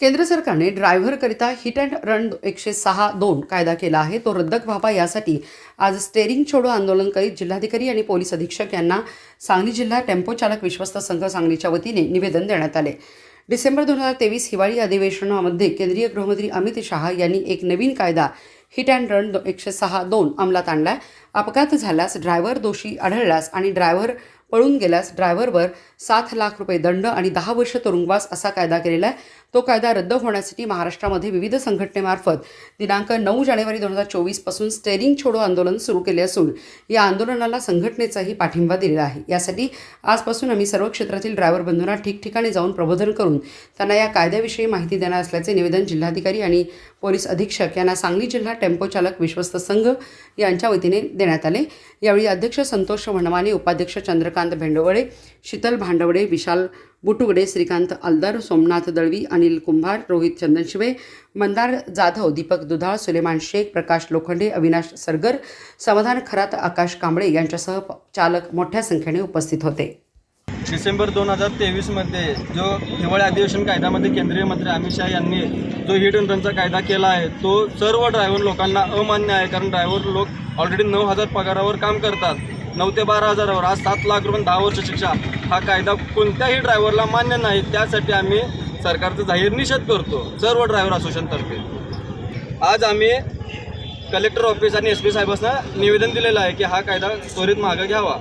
केंद्र सरकारने ड्रायव्हरकरिता hit and run एकशे सहा दोन कायदा केला आहे. तो रद्द व्हावा यासाठी आज स्टेरिंग छोडो आंदोलन करीत जिल्हाधिकारी आणि पोलीस अधीक्षक यांना सांगली जिल्हा टेम्पो चालक विश्वस्त संघ सांगलीच्या वतीने निवेदन देण्यात आले. डिसेंबर दोन हजार तेवीस हिवाळी अधिवेशनामध्ये केंद्रीय गृहमंत्री अमित शहा यांनी एक नवीन कायदा हिट अँड रन एकशे सहा दोन अंमलात आणलाय. अपघात झाल्यास ड्रायव्हर दोषी आढळल्यास आणि ड्रायव्हर पळून गेल्यास ड्रायव्हरवर सात लाख रुपये दंड आणि दहा वर्ष तुरुंगवास असा कायदा केलेला आहे. तो कायदा रद्द होण्यासाठी महाराष्ट्रामध्ये विविध संघटनेमार्फत दिनांक नऊ जानेवारी दोन हजार चोवीसपासून स्टेरिंग छोडो आंदोलन सुरू केले असून या आंदोलनाला संघटनेचाही पाठिंबा दिलेला आहे. यासाठी आजपासून आम्ही सर्व क्षेत्रातील ड्रायव्हर बंधूंना ठिकठिकाणी जाऊन प्रबोधन करून त्यांना या कायद्याविषयी माहिती देणार असल्याचे निवेदन जिल्हाधिकारी आणि पोलीस अधीक्षक यांना सांगली जिल्हा टेम्पो चालक विश्वस्त संघ यांच्या वतीने देण्यात आले. यावेळी अध्यक्ष संतोष वणमाने उपाध्यक्ष चंद्रकांत भेंडवळे शीतल भांडवडे विशाल बुटुगडे श्रीकांत अलदर सोमनाथ दळवी अनिल कुंभार रोहित चंदनशिवे मंदार जाधव दीपक दुधाळ सुलेमान शेख प्रकाश लोखंडे अविनाश सरगर समाधान खरात आकाश कांबळे यांच्यासह चालक मोठ्या संख्येने उपस्थित होते. डिसेंबर दोन हजार तेवीसमध्ये जो हिवाळी अधिवेशन कायद्यामध्ये केंद्रीय मंत्री अमित शहा यांनी जो हिट अँड रनचा कायदा केला आहे तो सर्व ड्रायव्हर लोकांना अमान्य आहे कारण ड्रायव्हर लोक ऑलरेडी नऊ हजार पगारावर काम करतात. नऊ ते बारा हजारावर. आज सात लाख रुपये दहा वर्ष शिक्षा. हा कायदा कोणत्याही ड्रायव्हरला मान्य नाही. त्यासाठी आम्ही सरकारचा जाहीर निषेध करतो. सर्व ड्रायव्हर असोसिएशनतर्फे आज आम्ही कलेक्टर ऑफिस आणि एस पी साहेबांना निवेदन दिलेलं आहे की हा कायदा त्वरित मागं घ्यावा.